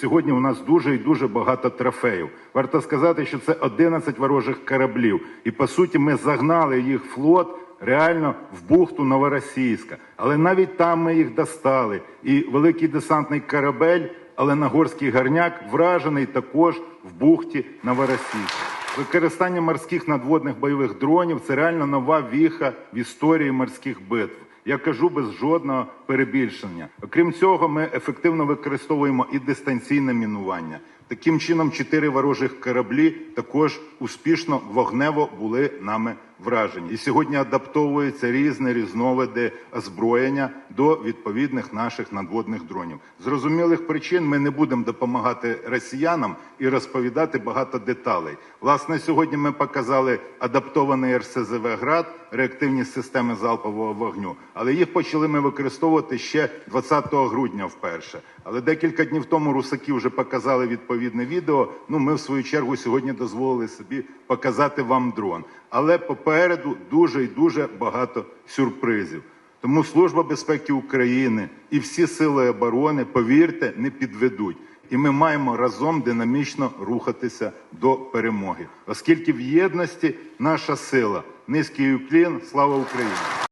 Сьогодні у нас дуже і дуже багато трофеїв. Варто сказати, що це 11 ворожих кораблів. І по суті, ми загнали їх флот реально в бухту Новоросійська. Але навіть там ми їх достали. І великий десантний корабель, але Нагорський гарняк вражений також в бухті Новоросійська. Використання морських надводних бойових дронів це реально нова віха в історії морських битв. Я кажу без жодного перебільшення. Окрім цього, ми ефективно використовуємо і дистанційне мінування. Таким чином, чотири ворожих кораблі також успішно вогнево були нами вражені. І сьогодні адаптовуються різні різновиди озброєння до відповідних наших надводних дронів. Зрозумілих причин ми не будемо допомагати росіянам і розповідати багато деталей. Власне, сьогодні ми показали адаптований РСЗВ град, реактивні системи залпового вогню, але їх почали ми використовувати ще 20 грудня вперше. Але декілька днів тому русаки вже показали відповідне відео. Ну, ми в свою чергу сьогодні дозволили собі показати вам дрон. Але попереду дуже і дуже багато сюрпризів. Тому Служба безпеки України і всі сили оборони, повірте, не підведуть. І ми маємо разом динамічно рухатися до перемоги, оскільки в єдності наша сила. Низький уклін, слава Україні!